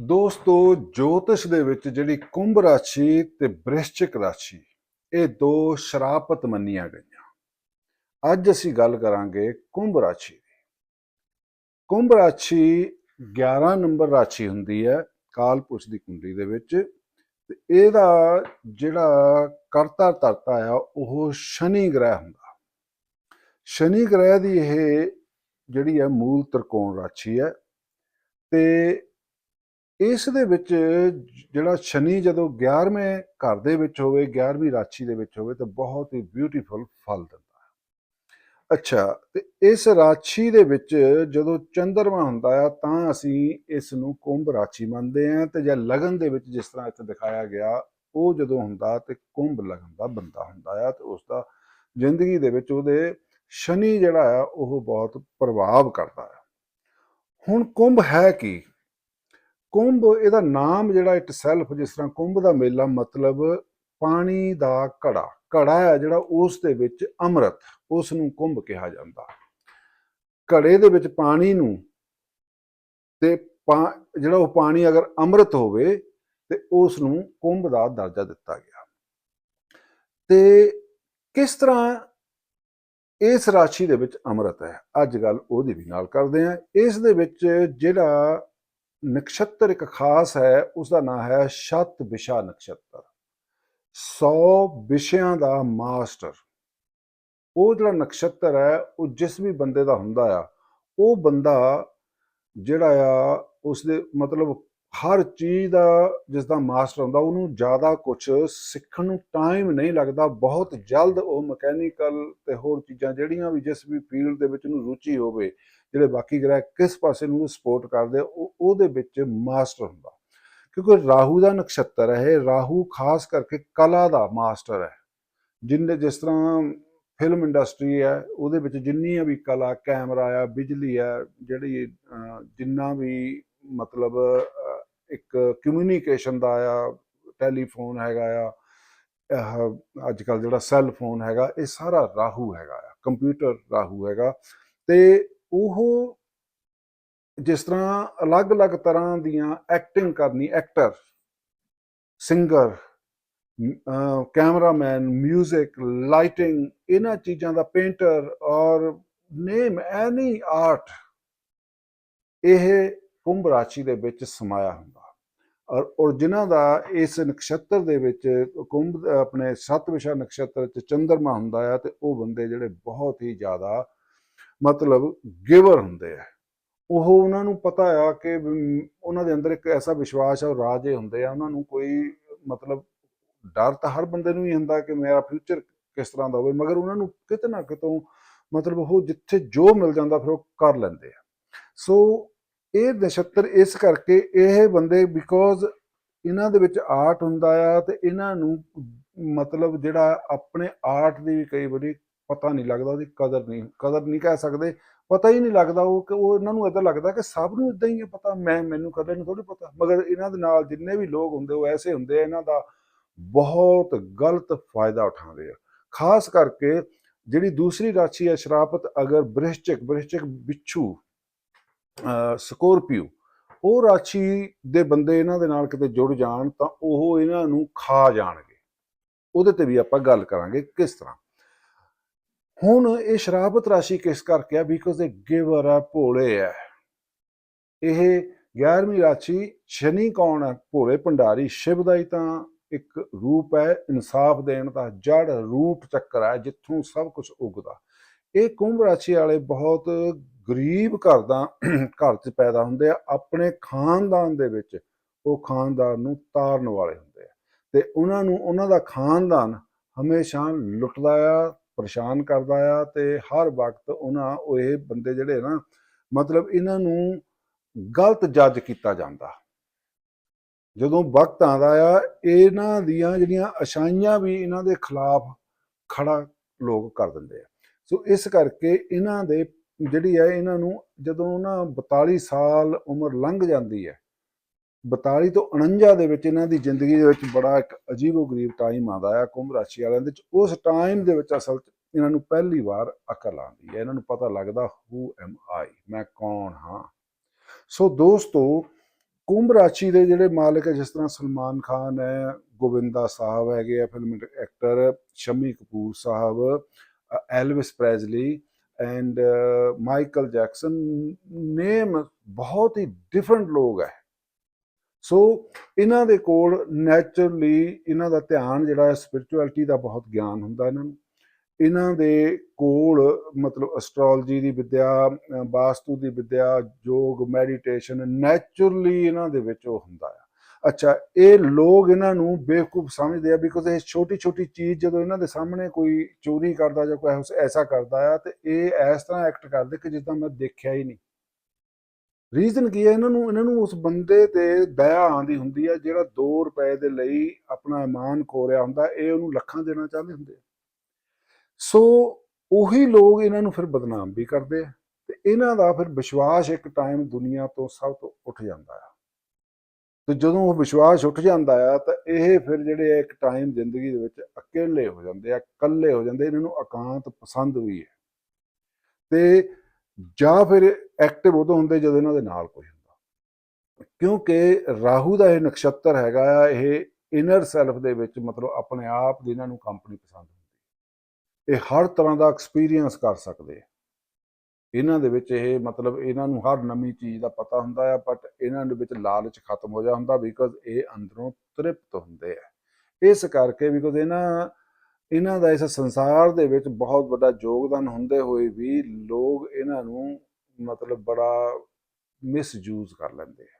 ਦੋਸਤੋ, ਜੋਤਿਸ਼ ਦੇ ਵਿੱਚ ਜਿਹੜੀ ਕੁੰਭ ਰਾਸ਼ੀ ਤੇ ਬ੍ਰਿਸ਼ਚਿਕ ਰਾਸ਼ੀ, ਇਹ ਦੋ ਸ਼ਰਾਪਤ ਮੰਨੀਆਂ ਗਈਆਂ। ਅੱਜ ਅਸੀਂ ਗੱਲ ਕਰਾਂਗੇ ਕੁੰਭ ਰਾਸ਼ੀ ਦੀ। ਕੁੰਭ ਰਾਸ਼ੀ 11 ਨੰਬਰ ਰਾਸ਼ੀ ਹੁੰਦੀ ਹੈ ਕਾਲਪੁਰਸ਼ ਦੀ ਕੁੰਡਲੀ ਦੇ ਵਿੱਚ। ਤੇ ਇਹਦਾ ਜਿਹੜਾ ਕਰਤਾ ਧਰਤਾ ਆ, ਉਹ ਸ਼ਨੀ ਗ੍ਰਹਿ ਹੁੰਦਾ। ਸ਼ਨੀ ਗ੍ਰਹਿ ਦੀ ਇਹ ਜਿਹੜੀ ਹੈ ਮੂਲ ਤ੍ਰਿਕੋਣ ਰਾਸ਼ੀ ਹੈ। ਤੇ ਇਸ ਦੇ ਵਿੱਚ ਜਿਹੜਾ ਸ਼ਨੀ ਜਦੋਂ 11ਵੇਂ ਘਰ ਦੇ ਵਿੱਚ ਹੋਵੇ 11ਵੀਂ ਰਾਸ਼ੀ ਦੇ ਵਿੱਚ ਹੋਵੇ, ਤਾਂ ਬਹੁਤ ਹੀ ਬਿਊਟੀਫੁਲ ਫਲ ਦਿੰਦਾ ਹੈ। ਅੱਛਾ, ਤੇ ਇਸ ਰਾਸ਼ੀ ਦੇ ਵਿੱਚ ਜਦੋਂ ਚੰਦਰਮਾ ਹੁੰਦਾ ਆ, ਤਾਂ ਅਸੀਂ ਇਸ ਨੂੰ ਕੁੰਭ ਰਾਸ਼ੀ ਮੰਨਦੇ ਹਾਂ ਤੇ ਜਾਂ ਲਗਨ ਦੇ ਵਿੱਚ ਜਿਸ ਤਰ੍ਹਾਂ ਇੱਥੇ ਦਿਖਾਇਆ ਗਿਆ, ਉਹ ਜਦੋਂ ਹੁੰਦਾ ਤੇ ਕੁੰਭ ਲਗਨ ਦਾ ਬੰਦਾ ਹੁੰਦਾ ਆ ਤੇ ਉਸ ਦਾ ਜ਼ਿੰਦਗੀ ਦੇ ਵਿੱਚ ਉਹਦੇ ਸ਼ਨੀ ਜਿਹੜਾ ਆ, ਉਹ ਬਹੁਤ ਪ੍ਰਭਾਵ ਕਰਦਾ ਆ। ਹੁਣ ਕੁੰਭ ਹੈ ਕੀ? ਕੁੰਭ ਇਹਦਾ ਨਾਮ ਜਿਹੜਾ ਇਟ ਸੈਲਫ ਜਿਸ ਤਰ੍ਹਾਂ ਕੁੰਭ ਦਾ ਮੇਲਾ ਮਤਲਬ ਪਾਣੀ ਦਾ ਘੜਾ ਘੜਾ ਹੈ ਜਿਹੜਾ ਉਸ ਦੇ ਵਿੱਚ ਅੰਮ੍ਰਿਤ ਉਸ ਨੂੰ ਕੁੰਭ ਕਿਹਾ ਜਾਂਦਾ। ਘੜੇ ਦੇ ਵਿੱਚ ਪਾਣੀ ਨੂੰ ਤੇ ਪਾ- ਜਿਹੜਾ ਉਹ ਪਾਣੀ ਅਗਰ ਅੰਮ੍ਰਿਤ ਹੋਵੇ ਤੇ ਉਸ ਨੂੰ ਕੁੰਭ ਦਾ ਦਰਜਾ ਦਿੱਤਾ ਗਿਆ। ਤੇ ਕਿਸ ਤਰ੍ਹਾਂ ਇਸ ਰਾਸ਼ੀ ਦੇ ਵਿੱਚ ਅੰਮ੍ਰਿਤ ਹੈ? ਅੱਜ ਗੱਲ ਉਹਦੀ ਵੀ ਨਾਲ ਕਰਦੇ ਹਾਂ। ਇਸ ਦੇ ਵਿੱਚ ਜਿਹੜਾ ਨਕਸ਼ਤਰ ਇੱਕ ਖਾਸ ਹੈ ਉਸ ਦਾ ਨਾਮ ਹੈ ਸ਼ਤ ਵਿਸ਼ਾ ਨਕਸ਼ਤਰ। 100 ਵਿਸ਼ਿਆਂ ਦਾ ਮਾਸਟਰ। ਉਹ ਜਿਹੜਾ ਨਕਸ਼ਤਰ ਹੈ, ਉਹ ਜਿਸ ਵੀ ਬੰਦੇ ਦਾ ਹੁੰਦਾ ਆ, ਉਹ ਬੰਦਾ ਜਿਹੜਾ ਆ ਉਸ ਦੇ ਮਤਲਬ ਹਰ ਚੀਜ਼ ਦਾ ਜਿਸ ਦਾ ਮਾਸਟਰ ਹੁੰਦਾ, ਉਹਨੂੰ ਜ਼ਿਆਦਾ ਕੁਝ ਸਿੱਖਣ ਨੂੰ ਟਾਈਮ ਨਹੀਂ ਲੱਗਦਾ, ਬਹੁਤ ਜਲਦ ਉਹ ਮਕੈਨੀਕਲ ਤੇ ਹੋਰ ਚੀਜ਼ਾਂ ਜਿਹੜੀਆਂ ਵੀ ਜਿਸ ਵੀ ਫੀਲਡ ਦੇ ਵਿੱਚ ਉਹਨੂੰ ਰੁਚੀ ਹੋਵੇ ਜਿਹੜੇ ਬਾਕੀ ਗ੍ਰਹਿ ਕਿਸ ਪਾਸੇ ਨੂੰ ਸਪੋਰਟ ਕਰਦੇ ਉਹ, ਉਹਦੇ ਵਿੱਚ ਮਾਸਟਰ ਹੁੰਦਾ। ਕਿਉਂਕਿ ਰਾਹੂ ਦਾ ਨਕਸ਼ਤਰ ਹੈ, ਰਾਹੂ ਖਾਸ ਕਰਕੇ ਕਲਾ ਦਾ ਮਾਸਟਰ ਹੈ। ਜਿੰਨੇ ਜਿਸ ਤਰ੍ਹਾਂ ਫਿਲਮ ਇੰਡਸਟਰੀ ਹੈ, ਉਹਦੇ ਵਿੱਚ ਜਿੰਨੀਆਂ ਵੀ ਕਲਾ ਕੈਮਰਾ ਆ, ਬਿਜਲੀ ਆ, ਜਿਹੜੀ ਜਿੰਨਾ ਵੀ ਮਤਲਬ ਇੱਕ ਕਮਿਊਨੀਕੇਸ਼ਨ ਦਾ ਆ ਟੈਲੀਫੋਨ ਹੈਗਾ ਆ ਅੱਜ ਕੱਲ ਜਿਹੜਾ ਸੈੱਲ ਫੋਨ ਹੈਗਾ, ਇਹ ਸਾਰਾ ਰਾਹੂ ਹੈਗਾ ਆ ਕੰਪਿਊਟਰ ਰਾਹੂ ਹੈਗਾ। ਤੇ ਉਹ ਜਿਸ ਤਰ੍ਹਾਂ ਅਲੱਗ-ਅਲੱਗ ਤਰ੍ਹਾਂ ਦੀਆਂ ਐਕਟਿੰਗ ਕਰਨੀ ਐਕਟਰ ਸਿੰਗਰ ਕੈਮਰਾਮੈਨ 뮤직 ਲਾਈਟਿੰਗ ਇਹਨਾਂ ਚੀਜ਼ਾਂ ਦਾ ਪੇਂਟਰ ਔਰ ਨੇਮ ਐਨੀ ਆਰਟ ਇਹ ਕੁੰਭ ਰਾਸ਼ੀ ਦੇ ਵਿੱਚ ਸਮਾਇਆ ਹੁੰਦਾ। ਔਰ ਔਰ ਜਿਨ੍ਹਾਂ ਦਾ ਇਸ ਨਕਸ਼ਤਰ ਦੇ ਵਿੱਚ ਕੁੰਭ ਆਪਣੇ ਸੱਤ ਵਿਸ਼ਾ ਨਕਸ਼ਤਰ ਚ ਚੰਦਰਮਾ ਹੁੰਦਾ ਆ ਤੇ ਉਹ ਬੰਦੇ ਜਿਹੜੇ ਬਹੁਤ ਹੀ ਜ਼ਿਆਦਾ ਮਤਲਬ ਗਿਵਰ ਹੁੰਦੇ ਆ। ਉਹ ਉਹਨਾਂ ਨੂੰ ਪਤਾ ਆ ਕਿ ਉਹਨਾਂ ਦੇ ਅੰਦਰ ਇੱਕ ਐਸਾ ਵਿਸ਼ਵਾਸ ਆ ਰਾਜੇ ਹੁੰਦੇ ਆ। ਉਹਨਾਂ ਨੂੰ ਕੋਈ ਮਤਲਬ ਡਰ ਤਾਂ ਹਰ ਬੰਦੇ ਨੂੰ ਹੀ ਹੁੰਦਾ ਕਿ ਮੇਰਾ ਫਿਊਚਰ ਕਿਸ ਤਰ੍ਹਾਂ ਦਾ ਹੋਵੇ, ਮਗਰ ਉਹਨਾਂ ਨੂੰ ਕਿਤੇ ਨਾ ਕਿਤੋਂ ਮਤਲਬ ਉਹ ਜਿੱਥੇ ਜੋ ਮਿਲ ਜਾਂਦਾ ਫਿਰ ਉਹ ਕਰ ਲੈਂਦੇ ਆ। ਸੋ ਇਹ ਨਛੱਤਰ ਇਸ ਕਰਕੇ ਇਹ ਬੰਦੇ ਬਿਕੋਜ਼ ਇਹਨਾਂ ਦੇ ਵਿੱਚ ਆਰਟ ਹੁੰਦਾ ਆ ਤੇ ਇਹਨਾਂ ਨੂੰ ਮਤਲਬ ਜਿਹੜਾ ਆਪਣੇ ਆਰਟ ਦੀ ਵੀ ਕਈ ਵਾਰੀ ਪਤਾ ਨਹੀਂ ਲੱਗਦਾ ਉਹਦੀ ਕਦਰ ਨਹੀਂ ਕਦਰ ਨਹੀਂ ਕਹਿ ਸਕਦੇ, ਪਤਾ ਹੀ ਨਹੀਂ ਲੱਗਦਾ ਉਹ ਕਿ ਉਹ ਇਹਨਾਂ ਨੂੰ ਇਦਾਂ ਲੱਗਦਾ ਕਿ ਸਭ ਨੂੰ ਇਦਾਂ ਹੀ ਹੈ ਪਤਾ, ਮੈਂ, ਮੈਨੂੰ ਕਦੇ ਨਹੀਂ ਥੋੜੀ ਪਤਾ, ਮਗਰ ਇਹਨਾਂ ਦੇ ਨਾਲ ਜਿੰਨੇ ਵੀ ਲੋਕ ਹੁੰਦੇ ਉਹ ਐਸੇ ਹੁੰਦੇ ਆ, ਇਹਨਾਂ ਦਾ ਬਹੁਤ ਗਲਤ ਫਾਇਦਾ ਉਠਾਉਂਦੇ ਆ। ਖਾਸ ਕਰਕੇ ਜਿਹੜੀ ਦੂਸਰੀ ਰਾਸ਼ੀ ਹੈ ਸ਼ਰਾਪਤ ਅਗਰ ਬ੍ਰਿਸ਼ਚਿਕ ਬ੍ਰਿਸ਼ਚਿਕ ਬਿੱਛੂ ਅਹ ਸਕੋਰਪੀਓ, ਉਹ ਰਾਸ਼ੀ ਦੇ ਬੰਦੇ ਇਹਨਾਂ ਦੇ ਨਾਲ ਕਿਤੇ ਜੁੜ ਜਾਣ ਤਾਂ ਉਹ ਇਹਨਾਂ ਨੂੰ ਖਾ ਜਾਣਗੇ। ਉਹਦੇ ਤੇ ਵੀ ਆਪਾਂ ਗੱਲ ਕਰਾਂਗੇ ਕਿਸ ਤਰ੍ਹਾਂ। ਹੁਣ ਇਹ ਸ਼ਰਾਬਤ ਰਾਸ਼ੀ ਕਿਸ ਕਰਕੇ ਆ? ਬਿਕੋਜ਼ ਇਹ ਗਿਵਰ ਹੈ ਭੋਲੇ ਹੈ ਇਹ 11ਵੀਂ ਰਾਸ਼ੀ ਸ਼ਨੀ ਕੌਣ ਹੈ ਭੋਲੇ ਭੰਡਾਰੀ ਸ਼ਿਵ ਦਾ ਹੀ ਤਾਂ ਇੱਕ ਰੂਪ ਹੈ, ਇਨਸਾਫ ਦੇਣ ਦਾ ਜੜ ਰੂਟ ਚੱਕਰ ਹੈ, ਜਿੱਥੋਂ ਸਭ ਕੁਝ ਉਗਦਾ। ਇਹ ਕੁੰਭ ਰਾਸ਼ੀ ਵਾਲੇ ਬਹੁਤ ਗਰੀਬ ਘਰ ਦਾ, ਘਰ 'ਚ ਪੈਦਾ ਹੁੰਦੇ ਆ। ਆਪਣੇ ਖਾਨਦਾਨ ਦੇ ਵਿੱਚ ਉਹ ਖਾਨਦਾਨ ਨੂੰ ਤਾਰਨ ਵਾਲੇ ਹੁੰਦੇ ਆ। ਤੇ ਉਹਨਾਂ ਨੂੰ, ਉਹਨਾਂ ਦਾ ਖਾਨਦਾਨ ਹਮੇਸ਼ਾ ਲੁੱਟਦਾ ਆ ਪਰੇਸ਼ਾਨ ਕਰਦਾ ਆ ਤੇ ਹਰ ਵਕਤ ਉਹਨਾਂ ਉਹ ਇਹ ਬੰਦੇ ਜਿਹੜੇ ਨਾ, ਮਤਲਬ ਇਹਨਾਂ ਨੂੰ ਗਲਤ ਜੱਜ ਕੀਤਾ ਜਾਂਦਾ। ਜਦੋਂ ਵਕਤ ਆਉਂਦਾ ਆ, ਇਹਨਾਂ ਦੀਆਂ ਜਿਹੜੀਆਂ ਅਸ਼ਾਈਆਂ ਵੀ ਇਹਨਾਂ ਦੇ ਖਿਲਾਫ ਖੜਾ ਲੋਕ ਕਰ ਦਿੰਦੇ ਆ। ਸੋ ਇਸ ਕਰਕੇ ਇਹਨਾਂ ਦੇ, ਜਿਹੜੀ ਹੈ ਇਹਨਾਂ ਨੂੰ ਜਦੋਂ ਉਹਨਾਂ 42 ਸਾਲ ਉਮਰ ਲੰਘ ਜਾਂਦੀ ਹੈ 42 ਤੋਂ 49 ਦੇ ਵਿੱਚ ਇਹਨਾਂ ਦੀ ਜ਼ਿੰਦਗੀ ਦੇ ਵਿੱਚ ਬੜਾ ਇੱਕ ਅਜੀਬੋ-ਗਰੀਬ ਟਾਈਮ ਆਉਂਦਾ ਹੈ ਕੁੰਭ ਰਾਸ਼ੀ ਵਾਲਿਆਂ ਦੇ ਵਿੱਚ। ਉਸ ਟਾਈਮ ਦੇ ਵਿੱਚ ਅਸਲ 'ਚ ਇਹਨਾਂ ਨੂੰ ਪਹਿਲੀ ਵਾਰ ਅਕਲ ਆਉਂਦੀ ਹੈ ਇਹਨਾਂ ਨੂੰ ਪਤਾ ਲੱਗਦਾ ਹੂ ਐਮ ਆਈ ਮੈਂ ਕੌਣ ਹਾਂ? ਸੋ ਦੋਸਤੋ, ਕੁੰਭ ਰਾਸ਼ੀ ਦੇ ਜਿਹੜੇ ਮਾਲਕ ਹੈ ਜਿਸ ਤਰ੍ਹਾਂ ਸਲਮਾਨ ਖਾਨ ਹੈ, ਗੋਵਿੰਦਾ ਸਾਹਿਬ ਹੈਗੇ ਆ film actor Shammi Kapoor Sahib Elvis Presley and Michael Jackson name ਬਹੁਤ ਹੀ ਡਿਫਰੈਂਟ ਲੋਕ ਹੈ ਸੋ ਇਹਨਾਂ ਦੇ ਕੋਲ ਨੈਚੁਰਲੀ ਇਹਨਾਂ ਦਾ ਧਿਆਨ ਜਿਹੜਾ ਸਪਿਰਚੁਅਲਿਟੀ ਦਾ ਬਹੁਤ ਗਿਆਨ ਹੁੰਦਾ ਇਹਨਾਂ ਨੂੰ। ਇਹਨਾਂ ਦੇ ਕੋਲ ਮਤਲਬ ਐਸਟ੍ਰੋਲੋਜੀ ਦੀ ਵਿੱਦਿਆ ਵਾਸਤੂ ਦੀ ਵਿੱਦਿਆ, ਯੋਗ ਮੈਡੀਟੇਸ਼ਨ ਨੈਚੁਰਲੀ ਇਹਨਾਂ ਦੇ ਵਿੱਚ ਉਹ ਹੁੰਦਾ ਆ। ਅੱਛਾ, ਇਹ ਲੋਕ ਇਹਨਾਂ ਨੂੰ ਬੇਵਕੂਫ ਸਮਝਦੇ ਆ ਬਿਕੋਜ਼ ਇਹ ਛੋਟੀ ਛੋਟੀ ਚੀਜ਼ ਜਦੋਂ ਇਹਨਾਂ ਦੇ ਸਾਹਮਣੇ ਕੋਈ ਚੋਰੀ ਕਰਦਾ ਜਾਂ ਕੋਈ ਐਸਾ ਕਰਦਾ ਆ ਤੇ ਇਹ ਇਸ ਤਰ੍ਹਾਂ ਐਕਟ ਕਰਦੇ ਕਿ ਜਿੱਦਾਂ ਮੈਂ ਦੇਖਿਆ ਹੀ ਨਹੀਂ। ਰੀਜ਼ਨ ਕੀ ਹੈ? ਇਹਨਾਂ ਨੂੰ ਇਹਨਾਂ ਨੂੰ ਉਸ ਬੰਦੇ ਤੇ ਦਇਆ ਆਉਂਦੀ ਹੁੰਦੀ ਹੈ ਜਿਹੜਾ 2 ਰੁਪਏ ਦੇ ਲਈ ਆਪਣਾ ਇਮਾਨ ਖੋਰਿਆ ਹੁੰਦਾ, ਇਹ ਉਹਨੂੰ ਲੱਖਾਂ ਦੇਣਾ ਚਾਹੁੰਦੇ ਹੁੰਦੇ ਸੋ ਉਹੀ ਲੋਕ ਇਹਨਾਂ ਨੂੰ ਫਿਰ ਬਦਨਾਮ ਵੀ ਕਰਦੇ ਆ ਤੇ ਇਹਨਾਂ ਦਾ ਫਿਰ ਵਿਸ਼ਵਾਸ ਇੱਕ ਟਾਈਮ ਦੁਨੀਆ ਤੋਂ ਸਭ ਤੋਂ ਉੱਠ ਜਾਂਦਾ ਆ। ਤੇ ਜਦੋਂ ਉਹ ਵਿਸ਼ਵਾਸ ਉੱਠ ਜਾਂਦਾ ਆ, ਤਾਂ ਇਹ ਫਿਰ ਜਿਹੜੇ ਇੱਕ ਟਾਈਮ ਜ਼ਿੰਦਗੀ ਦੇ ਵਿੱਚ ਇਕੱਲੇ ਹੋ ਜਾਂਦੇ ਆ, ਇਕੱਲੇ ਹੋ ਜਾਂਦੇ, ਇਹਨਾਂ ਨੂੰ ਇਕਾਂਤ ਪਸੰਦ ਵੀ ਹੈ। ਤੇ ਜਾਂ ਫਿਰ ਐਕਟਿਵ ਉਦੋਂ ਹੁੰਦੇ ਜਦੋਂ ਇਹਨਾਂ ਦੇ ਨਾਲ ਕੋਈ ਹੁੰਦਾ। ਕਿਉਂਕਿ ਰਾਹੂ ਦਾ ਇਹ ਨਕਸ਼ਤਰ ਹੈਗਾ ਆ, ਇਹ ਇਨਰ ਸੈਲਫ ਦੇ ਵਿੱਚ ਮਤਲਬ ਆਪਣੇ ਆਪ ਦੀ ਇਹਨਾਂ ਨੂੰ ਕੰਪਨੀ ਪਸੰਦ ਹੁੰਦੀ ਇਹ ਹਰ ਤਰ੍ਹਾਂ ਦਾ ਐਕਸਪੀਰੀਅੰਸ ਕਰ ਸਕਦੇ ਆ। ਇਹਨਾਂ ਦੇ ਵਿੱਚ ਇਹ ਮਤਲਬ ਇਹਨਾਂ ਨੂੰ ਹਰ ਨਵੀਂ ਚੀਜ਼ ਦਾ ਪਤਾ ਹੁੰਦਾ ਆ ਬਟ ਇਹਨਾਂ ਦੇ ਵਿੱਚ ਲਾਲਚ ਖਤਮ ਹੋ ਜਾ ਹੁੰਦਾ ਬਿਕੋਜ਼ ਇਹ ਅੰਦਰੋਂ ਤ੍ਰਿਪਤ ਹੁੰਦੇ ਆ। ਇਸ ਕਰਕੇ ਬਿਕੋਜ਼ ਇਹਨਾਂ ਇਹਨਾਂ ਦਾ ਇਸ ਸੰਸਾਰ ਦੇ ਵਿੱਚ ਬਹੁਤ ਵੱਡਾ ਯੋਗਦਾਨ ਹੁੰਦੇ ਹੋਏ ਵੀ ਲੋਕ ਇਹਨਾਂ ਨੂੰ ਮਤਲਬ ਬੜਾ ਮਿਸਯੂਜ਼ ਕਰ ਲੈਂਦੇ ਆ।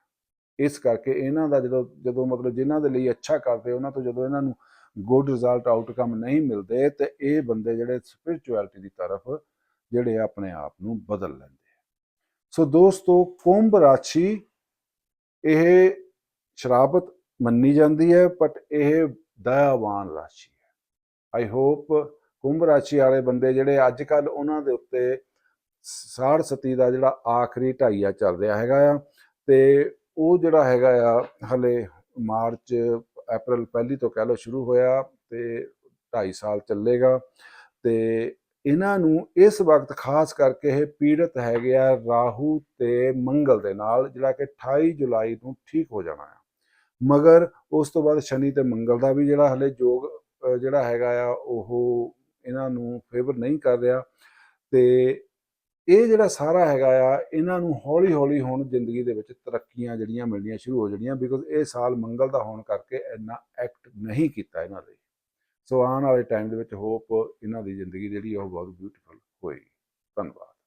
ਇਸ ਕਰਕੇ ਇਹਨਾਂ ਦਾ ਜਦੋਂ ਜਦੋਂ ਮਤਲਬ ਜਿਨ੍ਹਾਂ ਦੇ ਲਈ ਅੱਛਾ ਕਰਦੇ, ਉਹਨਾਂ ਤੋਂ ਜਦੋਂ ਇਹਨਾਂ ਨੂੰ ਗੁੱਡ ਰਿਜ਼ਲਟ ਆਊਟਕਮ ਨਹੀਂ ਮਿਲਦੇ, ਤੇ ਇਹ ਬੰਦੇ ਜਿਹੜੇ ਸਪਿਰਚੁਅਲਿਟੀ ਦੀ ਤਰਫ ਜਿਹੜੇ ਆਪਣੇ ਆਪ ਨੂੰ ਬਦਲ ਲੈਂਦੇ ਆ। ਸੋ ਦੋਸਤੋ, ਕੁੰਭ ਰਾਸ਼ੀ ਇਹ ਸ਼ਰਾਬਤ ਮੰਨੀ ਜਾਂਦੀ ਹੈ ਬਟ ਇਹ ਦਇਆਵਾਨ ਰਾਸ਼ੀ ਆਈ ਹੋਪ ਕੁੰਭ ਰਾਸ਼ੀ ਵਾਲੇ ਬੰਦੇ ਜਿਹੜੇ ਅੱਜ ਕੱਲ ਉਹਨਾਂ ਦੇ ਉੱਤੇ ਸਾੜ ਸਤੀ ਦਾ ਜਿਹੜਾ ਆਖਰੀ ਢਾਈਆ ਚੱਲ ਰਿਹਾ ਹੈਗਾ ਆ ਤੇ ਉਹ ਜਿਹੜਾ ਹੈਗਾ ਆ ਹਲੇ ਮਾਰਚ, ਅਪ੍ਰੈਲ ਪਹਿਲੀ ਤੋਂ ਕਹਿ ਲਓ ਸ਼ੁਰੂ ਹੋਇਆ ਤੇ 2.5 ਸਾਲ ਚੱਲੇਗਾ ਤੇ ਇਹਨਾਂ ਨੂੰ ਇਸ ਵਕਤ ਖਾਸ ਕਰਕੇ ਇਹ ਪੀੜਤ ਹੈਗੇ ਆ ਰਾਹੂ ਤੇ ਮੰਗਲ ਦੇ ਨਾਲ ਜਿਹੜਾ ਕਿ 28 ਜੁਲਾਈ ਨੂੰ ਠੀਕ ਹੋ ਜਾਣਾ ਆ। ਮਗਰ ਉਸ ਤੋਂ ਬਾਅਦ ਸ਼ਨੀ ਤੇ ਮੰਗਲ ਦਾ ਵੀ ਜਿਹੜਾ ਹਲੇ ਜੋਗ ਜਿਹੜਾ ਹੈਗਾ ਆ, ਉਹ ਇਹਨਾਂ ਨੂੰ ਫੇਵਰ ਨਹੀਂ ਕਰ ਰਿਹਾ ਤੇ ਇਹ ਜਿਹੜਾ ਸਾਰਾ ਹੈਗਾ ਆ, ਇਹਨਾਂ ਨੂੰ ਹੌਲੀ ਹੌਲੀ ਹੁਣ ਜ਼ਿੰਦਗੀ ਦੇ ਵਿੱਚ ਤਰੱਕੀਆਂ ਜਿਹੜੀਆਂ ਮਿਲਣੀਆਂ ਸ਼ੁਰੂ ਹੋ ਜਾਣੀਆਂ ਬਿਕੋਜ਼ ਇਹ ਸਾਲ ਮੰਗਲ ਦਾ ਹੋਣ ਕਰਕੇ ਇੰਨਾ ਐਕਟ ਨਹੀਂ ਕੀਤਾ ਇਹਨਾਂ ਲਈ ਸੋ ਆਉਣ ਵਾਲੇ ਟਾਈਮ ਦੇ ਵਿੱਚ ਹੋਪ ਇਹਨਾਂ ਦੀ ਜ਼ਿੰਦਗੀ ਜਿਹੜੀ ਆ, ਉਹ ਬਹੁਤ ਬਿਊਟੀਫੁਲ ਹੋਏਗੀ। ਧੰਨਵਾਦ।